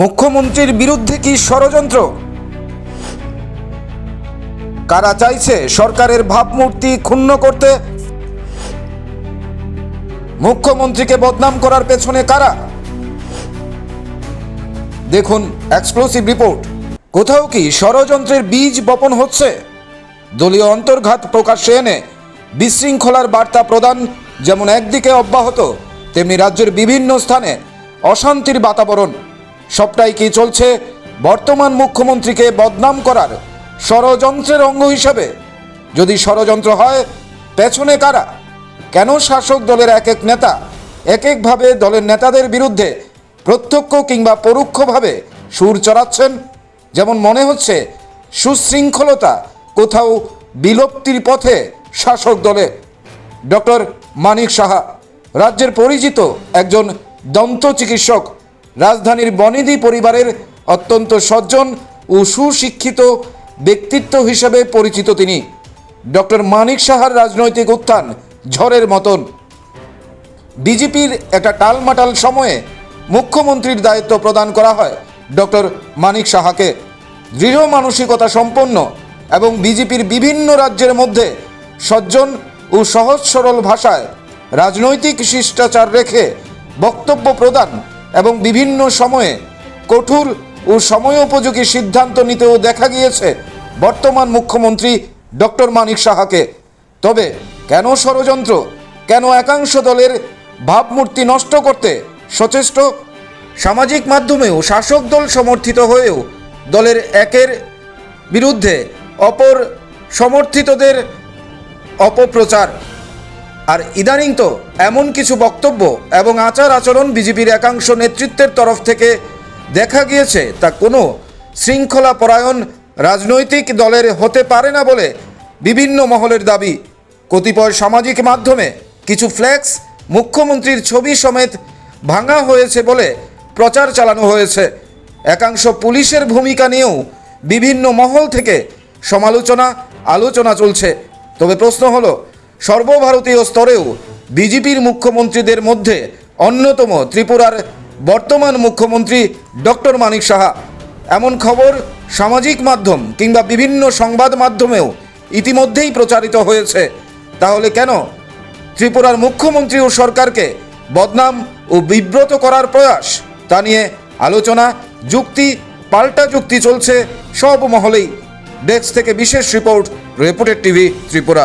মুখ্যমন্ত্রীর বিরুদ্ধে কি ষড়যন্ত্র? কারা চাইছে সরকারের ভাবমূর্তি ক্ষুণ্ণ করতে? মুখ্যমন্ত্রীকে বদনাম করার পেছনে কারা? দেখুন এক্সক্লুসিভ রিপোর্ট। কোথাও কি ষড়যন্ত্রের বীজ বপন হচ্ছে? দলীয় অন্তর্ঘাত প্রকাশ্যে এনে বিশৃঙ্খলার বার্তা প্রদান যেমন একদিকে অব্যাহত, তেমনি রাজ্যের বিভিন্ন স্থানে অশান্তির বাতাবরণ। সবটাই কি চলছে? বর্তমান মুখ্যমন্ত্রীকে বদনাম করার ষড়যন্ত্রের অঙ্গ হিসাবে? যদি ষড়যন্ত্র হয়, পেছনে কারা? কেন শাসক দলের এক এক নেতা এক একভাবে দলের নেতাদের বিরুদ্ধে প্রত্যক্ষ কিংবা পরোক্ষভাবে সুর চড়াচ্ছেন? যেমন মনে হচ্ছে, সুশৃঙ্খলতা কোথাও বিলুপ্তির পথে শাসক দলে। ডক্টর মানিক সাহা, রাজ্যের পরিচিত একজন দন্ত চিকিৎসক রাজধানীর বনিদি পরিবারের অত্যন্ত সজ্জন ও সুশিক্ষিত ব্যক্তিত্ব হিসেবে পরিচিত তিনি। ডক্টর মানিক সাহার রাজনৈতিক উত্থান ঝড়ের মতন। বিজেপির একটা টালমাটাল সময়ে মুখ্যমন্ত্রীর দায়িত্ব প্রদান করা হয় ডক্টর মানিক সাহাকে। দৃঢ় মানসিকতা সম্পন্ন এবং বিজেপির বিভিন্ন রাজ্যের মধ্যে সজ্জন ও সহজ সরল ভাষায় রাজনৈতিক শিষ্টাচার রেখে বক্তব্য প্রদান এবং বিভিন্ন সময়ে কঠোর ও সময়োপযোগী সিদ্ধান্ত নিতেও দেখা গিয়েছে বর্তমান মুখ্যমন্ত্রী ডক্টর মানিক সাহাকে। তবে কেন ষড়যন্ত্র? কেন একাংশ দলের ভাবমূর্তি নষ্ট করতে সচেষ্ট? সামাজিক মাধ্যমেও শাসক দল সমর্থিত হয়েও দলের একের বিরুদ্ধে অপর সমর্থিতদের অপপ্রচার। আর ইদানিং তো এমন কিছু বক্তব্য এবং আচার আচরণ বিজেপির একাংশ নেতৃত্বের তরফ থেকে দেখা গিয়েছে, তা কোনো শৃঙ্খলা পরায়ণ রাজনৈতিক দলের হতে পারে না বলে বিভিন্ন মহলের দাবি। কতিপয় সামাজিক মাধ্যমে কিছু ফ্ল্যাক্স মুখ্যমন্ত্রীর ছবি সমেত ভাঙা হয়েছে বলে প্রচার চালানো হয়েছে। একাংশ পুলিশের ভূমিকা নিয়েও বিভিন্ন মহল থেকে সমালোচনা, আলোচনা চলছে। তবে প্রশ্ন হলো, সর্বভারতীয় স্তরেও বিজেপির মুখ্যমন্ত্রীদের মধ্যে অন্যতম ত্রিপুরার বর্তমান মুখ্যমন্ত্রী ডক্টর মানিক সাহা। এমন খবর সামাজিক মাধ্যম কিংবা বিভিন্ন সংবাদ মাধ্যমেও ইতিমধ্যেই প্রচারিত হয়েছে। তাহলে কেন ত্রিপুরার মুখ্যমন্ত্রী ও সরকারকে বদনাম ও বিব্রত করার প্রয়াস? তা নিয়ে আলোচনা, যুক্তি, পাল্টা যুক্তি চলছে সব মহলেই। ডেস্ক থেকে বিশেষ রিপোর্ট রেপুটেড টিভি ত্রিপুরা।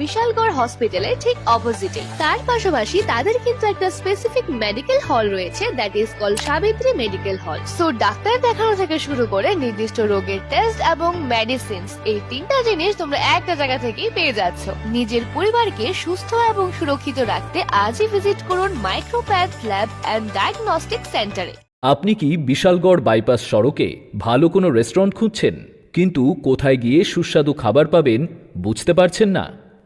বিশালগড় হসপিটালের ঠিক অপোজিটে তার পাশাপাশি তাদের কিন্তু একটা স্পেসিফিক মেডিকেল হল রয়েছে that is call Savitri medical hall so doctor দেখানো থেকে শুরু করে নির্দিষ্ট রোগের টেস্ট এবং মেডিসিনস এই তিনটা জিনিস তোমরা একটা জায়গা থেকেই পেয়ে যাচ্ছ। নিজের পরিবারকে সুস্থ এবং সুরক্ষিত রাখতে আজই ভিজিট করুন মাইক্রোপ্যাথ ল্যাব অ্যান্ড ডায়াগনস্টিক সেন্টারে আপনি কি বিশালগড় বাইপাস সড়কে ভালো কোনো রেস্টুরেন্ট খুঁজছেন? কিন্তু কোথায় গিয়ে সুস্বাদু খাবার পাবেন বুঝতে পারছেন না?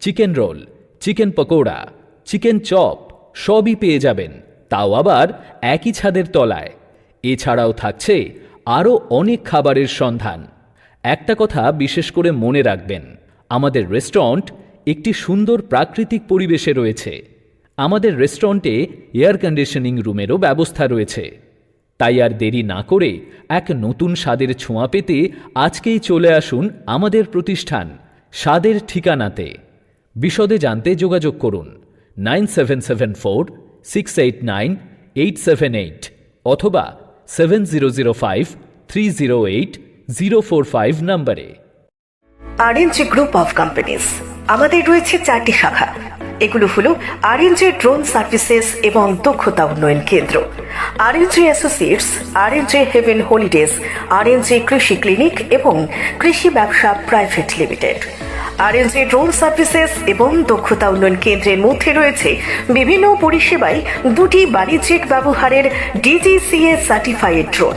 chicken roll, chicken pakora, chicken chop সবই পেয়ে যাবেন। তাও আবার একই ছাদের তলায়। এছাড়াও থাকছে আরও অনেক খাবারের সন্ধান। একটা কথা বিশেষ করে মনে রাখবেন, আমাদের রেস্টুরেন্ট একটি সুন্দর প্রাকৃতিক পরিবেশে রয়েছে। আমাদের রেস্টুরেন্টে এয়ার কন্ডিশনিং রুমেরও ব্যবস্থা রয়েছে। তাই আর দেরি না করে এক নতুন স্বাদের ছোঁয়া পেতে আজকেই চলে আসুন আমাদের প্রতিষ্ঠান, স্বাদের ঠিকানাতে। বিশদে জানতে যোগাযোগ করুন nine seven seven four six eight nine eight seven eight অথবা seven zero five three zero eight zero four five নম্বরে। আরএনজি গ্রুপ অফ কোম্পানিজ আমাদের রয়েছে চারটি শাখা। এগুলো হলো আরএনজি ড্রোন সার্ভিসেস এবং দক্ষতা উন্নয়ন কেন্দ্র। RNG associates RNG heaven holidays RNG কৃষি ক্লিনিক এবং কৃষি ব্যবসা private limited RNG drone services এবং দক্ষতা উন্নয়ন কেন্দ্রের মধ্যে রয়েছে বিভিন্ন পরিষেবায় দুটি বাণিজ্যিক ব্যবহারের ডিজিসিএ সার্টিফাইড ড্রোন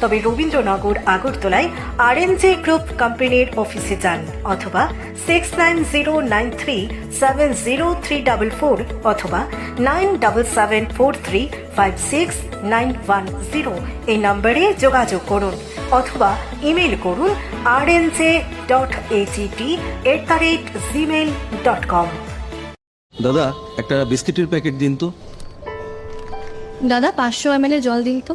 তবে রবীন্দ্রনগর আগরতলায় আরএনজে গ্রুপ কোম্পানির অফিসে যান অথবা six nine zero nine three seven zero three double four অথবা nine double seven four three five six nine one zero এই নম্বরে যোগাযোগ করুন অথবা ইমেল করুন R N J dot AGT at the rate Gmail dot com দাদা একটা বিস্কিটের প্যাকেট দিন তো। দাদা পাঁচশো এম জল দিন তো।